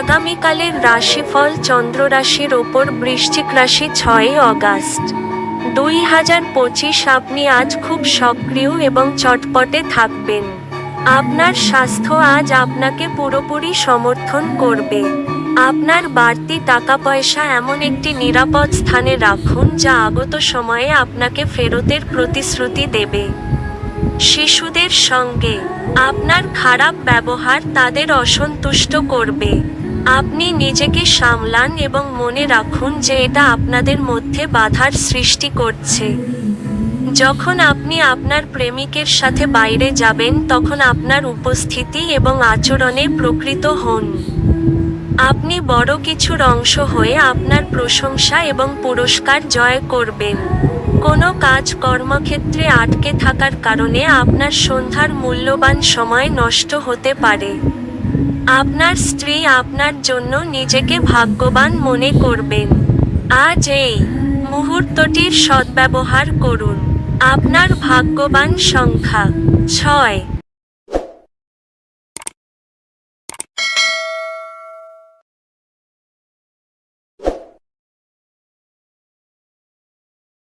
আগামীকালের রাশিফল চন্দ্র রাশির ওপর বৃশ্চিক রাশি ছয় অগাস্ট। দুই হাজার পঁচিশ আপনি আজ খুব সক্রিয় এবং চটপটে থাকবেন। আপনার স্বাস্থ্য আজ আপনাকে পুরোপুরি সমর্থন করবে। আপনার বাড়তি টাকা পয়সা এমন একটি নিরাপদ স্থানে রাখুন যা আগত সময়ে আপনাকে ফেরতের প্রতিশ্রুতি দেবে। শিশুদের সঙ্গে আপনার খারাপ ব্যবহার তাদের অসন্তুষ্ট করবে। আপনি নিজেকে সামলান এবং মনে রাখুন যে এটা আপনাদের মধ্যে বাধার সৃষ্টি করছে। যখন আপনি আপনার প্রেমিকের সাথে বাইরে যাবেন, তখন আপনার উপস্থিতি এবং আচরণে প্রকৃত হন। আপনি বড় কিছুর অংশ হয়ে আপনার প্রশংসা এবং পুরস্কার জয় করবেন। কোনো কাজ কর্মক্ষেত্রে আটকে থাকার কারণে আপনার সন্ধ্যার মূল্যবান সময় নষ্ট হতে পারে। আপনার স্ত্রী আপনার জন্য নিজেকে ভাগ্যবান মনে করবেন। আজ এই মুহূর্তটির সদ্ব্যবহার করুন। আপনার ভাগ্যবান সংখ্যা, ছয়।